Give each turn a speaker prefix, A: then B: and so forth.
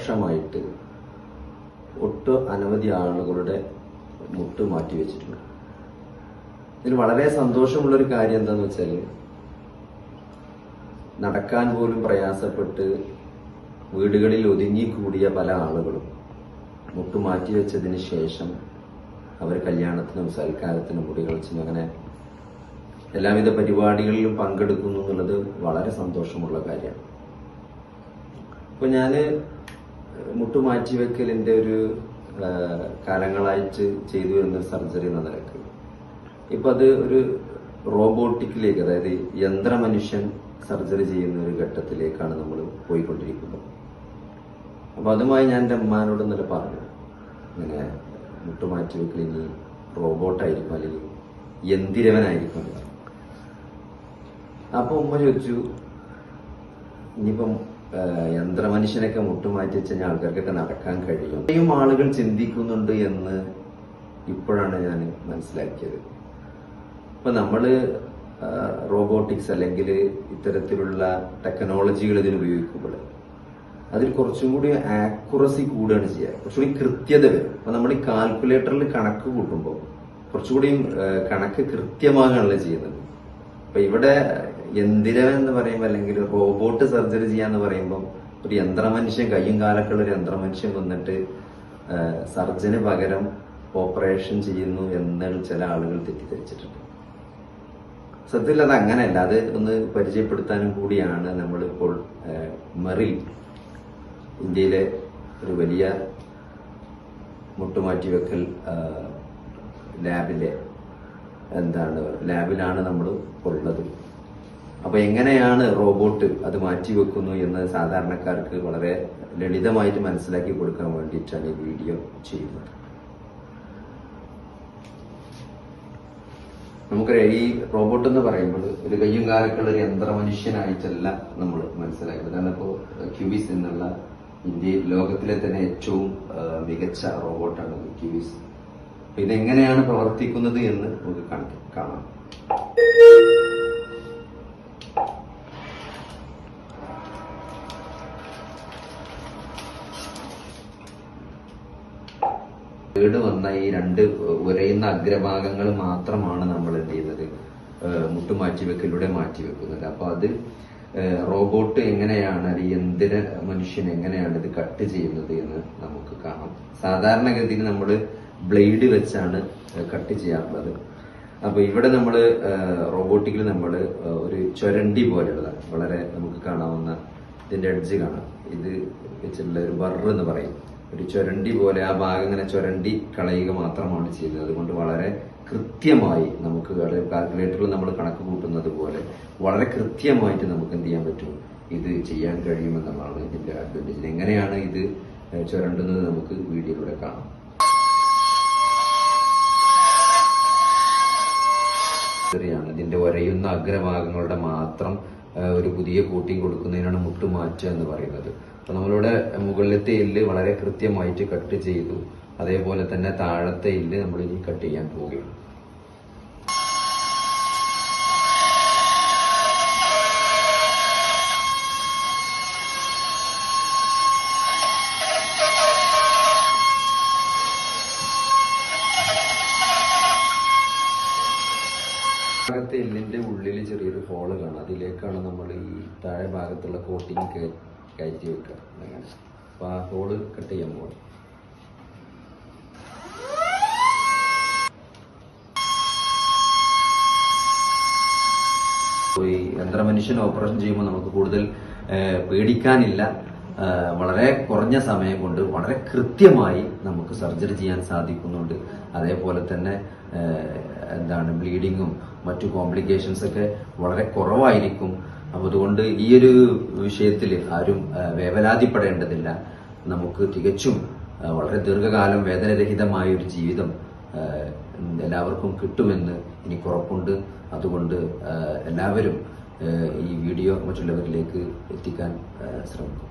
A: വർഷമായിട്ട് ഒട്ട് അനവധി ആളുകളുടെ മുട്ട് മാറ്റി വെച്ചിട്ടുണ്ട്. ഇതിൽ വളരെ സന്തോഷമുള്ളൊരു കാര്യം എന്താന്ന് വെച്ചാൽ നടക്കാൻ പോലും പ്രയാസപ്പെട്ട് വീടുകളിൽ ഒതുങ്ങിക്കൂടിയ പല ആളുകളും മുട്ട് മാറ്റി വെച്ചതിന് ശേഷം അവർ കല്യാണത്തിനും സൽക്കാരത്തിനും കൂടി കളിച്ചും അങ്ങനെ എല്ലാവിധ പരിപാടികളിലും പങ്കെടുക്കുന്നു എന്നുള്ളത് വളരെ സന്തോഷമുള്ള കാര്യമാണ്. അപ്പൊ ഞാൻ മുട്ടുമാറ്റി വെക്കലിന്റെ ഒരു കാലങ്ങളായിട്ട് ചെയ്തു വരുന്ന സർജറി എന്ന നിലയ്ക്ക് ഇപ്പൊ അത് ഒരു റോബോട്ടിക്കിലേക്ക് അതായത് യന്ത്രമനുഷ്യൻ സർജറി ചെയ്യുന്ന ഒരു ഘട്ടത്തിലേക്കാണ് നമ്മൾ പോയിക്കൊണ്ടിരിക്കുന്നത് അപ്പൊ അതുമായി ഞാൻ എന്റെ അമ്മാനോട് ഇന്നലെ പറഞ്ഞു ഇങ്ങനെ മുട്ടുമാറ്റി ഇനി റോബോട്ടായിരിക്കും അല്ലെങ്കിൽ യന്തിരവനായിരിക്കും എന്ന് പറഞ്ഞു. അപ്പൊ ഉമ്മ ചോദിച്ചു ഇനിയിപ്പം യന്ത്രമനുഷ്യനൊക്കെ മുട്ടുമാറ്റി വെച്ച് ആൾക്കാർക്കൊക്കെ നടക്കാൻ കഴിയും ഇത്രയും ആളുകൾ ചിന്തിക്കുന്നുണ്ട് എന്ന് ഇപ്പോഴാണ് ഞാൻ മനസ്സിലാക്കിയത്. ഇപ്പൊ നമ്മൾ റോബോട്ടിക്സ് അല്ലെങ്കിൽ ഇത്തരത്തിലുള്ള ടെക്നോളജികൾ ഇതിന് ഉപയോഗിക്കുമ്പോൾ അതിൽ കുറച്ചും കൂടി ആക്യുറസി കൂടുകയാണ് ചെയ്യുക. കുറച്ചുകൂടി കൃത്യത വരും. അപ്പൊ നമ്മൾ ഈ കാൽക്കുലേറ്ററിൽ കണക്ക് കൂട്ടുമ്പോൾ കുറച്ചുകൂടി കണക്ക് കൃത്യമാകാണല്ലോ ചെയ്യുന്നത് അപ്പൊ ഇവിടെ യന്ത്രം എന്ന് പറയുമ്പോൾ അല്ലെങ്കിൽ റോബോട്ട് സർജറി ചെയ്യാന്ന് പറയുമ്പോൾ ഒരു യന്ത്രമനുഷ്യൻ കയ്യും കാലൊക്കെയുള്ള ഒരു യന്ത്രമനുഷ്യൻ വന്നിട്ട് സർജന് പകരം ഓപ്പറേഷൻ ചെയ്യുന്നു എന്ന് ചില ആളുകൾ തെറ്റിദ്ധരിച്ചിട്ടുണ്ട്. സത്യത്തിൽ അത് അങ്ങനെയല്ല. അത് ഒന്ന് പരിചയപ്പെടുത്താനും കൂടിയാണ് നമ്മളിപ്പോൾ മെറിൽ ഇന്ത്യയിലെ ഒരു വലിയ മുട്ടുമാറ്റിവെക്കൽ ലാബിലെ എന്താണ് ലാബിലാണ് നമ്മൾ ഉള്ളത്. അപ്പൊ എങ്ങനെയാണ് റോബോട്ട് അത് മാറ്റിവെക്കുന്നു എന്ന് സാധാരണക്കാർക്ക് വളരെ ലളിതമായിട്ട് മനസ്സിലാക്കി കൊടുക്കാൻ വേണ്ടിയിട്ടാണ് ഈ വീഡിയോ ചെയ്യുന്നത്. നമുക്കറിയാം ഈ റോബോട്ട് എന്ന് പറയുമ്പോൾ ഒരു കയ്യും കാലൊക്കെയുള്ള ഒരു യന്ത്രമനുഷ്യനായിട്ടല്ല നമ്മൾ മനസ്സിലാക്കുന്നത്. കാരണം ഇപ്പോൾ ക്യൂബിസ് എന്നുള്ള ഇന്ത്യ ലോകത്തിലെ തന്നെ ഏറ്റവും മികച്ച റോബോട്ടാണ് ക്യൂബിസ്. ഇതെങ്ങനെയാണ് പ്രവർത്തിക്കുന്നത് എന്ന് നമുക്ക് കാണ- കാണാം കേട് വന്ന ഈ രണ്ട് ഉരയുന്ന അഗ്രഭാഗങ്ങൾ മാത്രമാണ് നമ്മൾ എന്ത് ചെയ്യുന്നത് മുട്ടുമാറ്റിവെക്കലൂടെ മാറ്റിവെക്കുന്നത്. അപ്പൊ അത് റോബോട്ട് എങ്ങനെയാണ് അല്ലെങ്കിൽ യന്ത്ര മനുഷ്യൻ എങ്ങനെയാണ് ഇത് കട്ട് ചെയ്യുന്നത് എന്ന് നമുക്ക് കാണാം. സാധാരണഗതിയിൽ നമ്മൾ ബ്ലേഡ് വെച്ചാണ് കട്ട് ചെയ്യാറുള്ളത്. അപ്പൊ ഇവിടെ നമ്മൾ റോബോട്ടിക്കിൽ നമ്മൾ ഒരു ചുരണ്ടി പോലെയുള്ളതാണ് വളരെ നമുക്ക് കാണാവുന്ന ഇതിന്റെ എഡ്ജ് കാണാം. ഇത് വെച്ചിട്ടുള്ള ഒരു ബർ എന്ന് പറയും. ഒരു ചുരണ്ടി പോലെ ആ ഭാഗം ഇങ്ങനെ ചുരണ്ടി കളയുക മാത്രമാണ് ചെയ്യുന്നത്. അതുകൊണ്ട് വളരെ കൃത്യമായി നമുക്ക് കാൽക്കുലേറ്ററിൽ നമ്മൾ കണക്ക് കൂട്ടുന്നത് പോലെ വളരെ കൃത്യമായിട്ട് നമുക്ക് എന്ത് ചെയ്യാൻ പറ്റും? ഇത് ചെയ്യാൻ കഴിയുമെന്നുള്ളതാണ് ഇതിന്റെ അഡ്വാന്റേജ് എങ്ങനെയാണ് ഇത് ചുരണ്ടുന്നത് നമുക്ക് വീഡിയോയിലൂടെ കാണാം. ഇതിന്റെ ഒരയുന്ന അഗ്രഭാഗങ്ങളുടെ മാത്രം ഒരു പുതിയ കോട്ടിങ് കൊടുക്കുന്നതിനാണ് മുട്ടുമാറ്റ എന്ന് പറയുന്നത്. അപ്പൊ നമ്മളിവിടെ മുകളിലത്തെ എല്ല് വളരെ കൃത്യമായിട്ട് കട്ട് ചെയ്തു. അതേപോലെ തന്നെ താഴത്തെ എല്ല് നമ്മൾ ഇനി കട്ട് ചെയ്യാൻ പോവുകയാണ്. ഭാഗത്തെ എല്ലിന്റെ ഉള്ളിൽ ചെറിയൊരു ഹോൾ കാണാം. അതിലേക്കാണ് നമ്മൾ ഈ താഴെ ഭാഗത്തുള്ള കോട്ടിങ് കയറ്റി വെക്കുക. അങ്ങനെ. അപ്പൊ ആ ഹോൾ കട്ട് ചെയ്യാൻ പോകണം യന്ത്രമനുഷ്യൻ ഓപ്പറേഷൻ ചെയ്യുമ്പോൾ നമുക്ക് കൂടുതൽ പേടിക്കാനില്ല. വളരെ കുറഞ്ഞ സമയം കൊണ്ട് വളരെ കൃത്യമായി നമുക്ക് സർജറി ചെയ്യാൻ സാധിക്കുന്നുണ്ട്. അതേപോലെ തന്നെ എന്താണ് ബ്ലീഡിങ്ങും മറ്റു കോംപ്ലിക്കേഷൻസ് ഒക്കെ വളരെ കുറവായിരിക്കും. അപ്പൊ അതുകൊണ്ട് ഈ ഒരു വിഷയത്തിൽ ആരും വേവലാതിപ്പെടേണ്ടതില്ല. നമുക്ക് തികച്ചും വളരെ ദീർഘകാലം വേദനരഹിതമായ ഒരു ജീവിതം എല്ലാവർക്കും കിട്ടുമെന്ന് എനിക്ക് ഉറപ്പുണ്ട്. അതുകൊണ്ട് എല്ലാവരും ഈ വീഡിയോ മറ്റുള്ളവരിലേക്ക് എത്തിക്കാൻ ശ്രമിക്കും.